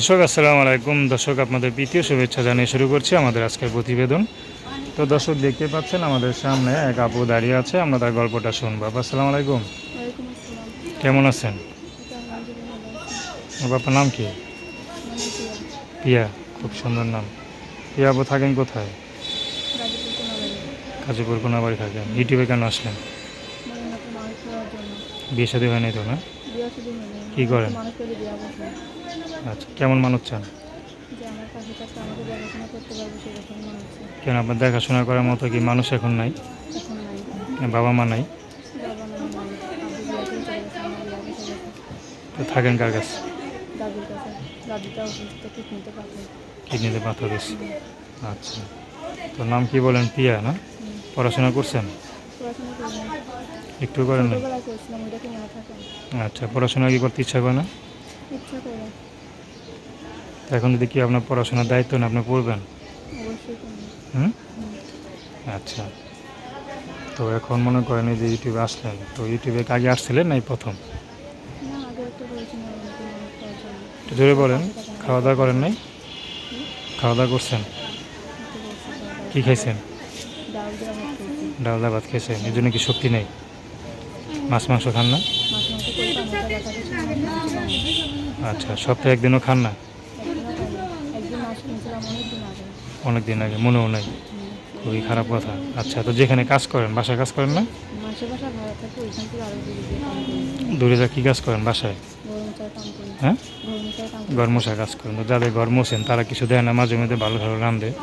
দর্শক আসসালামু আলাইকুম। দর্শক আপনাদের প্রীতীয় শুভেচ্ছা জানিয়ে শুরু করছি আমাদের আজকের প্রতিবেদন। তো দর্শক দেখতে পাচ্ছেন আমাদের সামনে এক আপু দাঁড়িয়ে আছে আমরা তার গল্পটা শুনব। আপু আসসালামু আলাইকুম। কেমন আছেন? বাবার নাম কি? পিয়া খুব সুন্দর নাম। পিয়া আপু থাকেন কোথায়? গাজীপুর কোনো বাড়ি কোনাবাড়ি থাকেন। ইউটিউবে কেন আসলেন? মানে বিয়ে শাদী হয়নি তো না? কি করেন? আচ্ছা কেমন মানুষ চান? কেন আপনার দেখাশোনা করার মতো কি মানুষ এখন নাই? বাবা মা নাই? তো থাকেন কার কাছে? কিডনিতে পাথর আচ্ছা। তো নাম কি বলেন? পিয়া না? পড়াশোনা করছেন? একটু করেন না? আচ্ছা পড়াশোনা কি করতে ইচ্ছা করে না? এখন যদি কি আপনার পড়াশোনার দায়িত্ব না আপনি পড়বেন? হুম। আচ্ছা। তো এখন মনে করেন যে ইউটিউবে আসলেন তো ইউটিউবে আগে আসছিলেন নাই প্রথম? জোরে বলেন খাওয়া দাওয়া করেন নাই? খাওয়া দাওয়া করছেন? কি খাইছেন? ডাল ভাত খেয়েছেন এই জন্য কি শক্তি নেই? মাছ মাংস খান না? আচ্ছা সপ্তাহে একদিনও খান না? অনেক দিন আগে, মনেও নাই। খুবই খারাপ কথা। আচ্ছা তো যেখানে কাজ করেন, বাসায় কাজ করেন না? দূরে যা কী কাজ করেন বাসায়? হ্যাঁ? গরমচায় কাম করি ঘর মশা কাজ করেন। তো যাদের ঘর মোছেন, তারা কিছু দেয় না? মাঝে মধ্যে ভালো ভালো রান্ধে দেয়?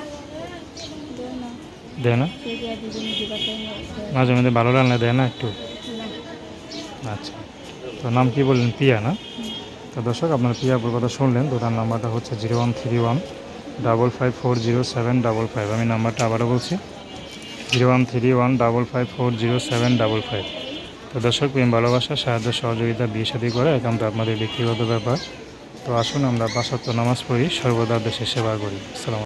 দেয় না? মাঝে মধ্যে ভালো রান্না দেয় না একটু? আচ্ছা। তো নাম কি বললেন? পিয়া না? তো দর্শক, আপনার পিয়া কথা শুনলেন। তার নাম্বারটা হচ্ছে zero one three one double five four zero seven double five. আমি নাম্বারটা আবারও বলছি। Zero one three one double five four zero seven double five. তো দর্শক, প্রেম ভালোবাসা, সাহায্য, সহযোগিতা, বিয়ে সাথী করে একান্ত আপনাদের ব্যক্তিগত ব্যাপার। তো আসুন, আমরা পাঁচাত্তর নামাজ পড়ি, সর্বদা দেশের সেবা করি। আসসালাম